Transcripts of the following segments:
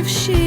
give shit.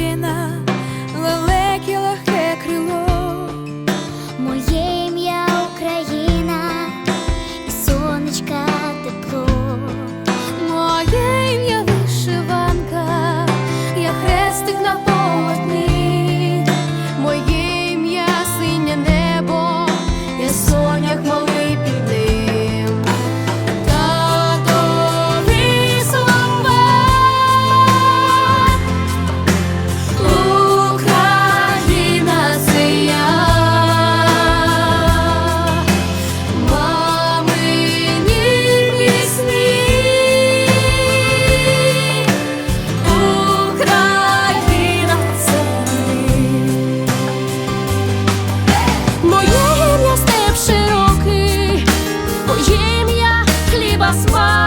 smile.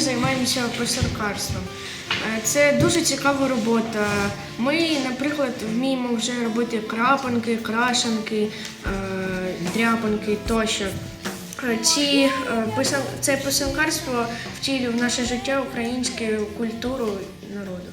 займаємося посеркарством. Е, це дуже цікава робота. Ми, наприклад, вміємо вже робити крапанки, крашенки, е, дряпанки тощо. Е, ці це писанкарство втілює в наше життя українську культуру народу.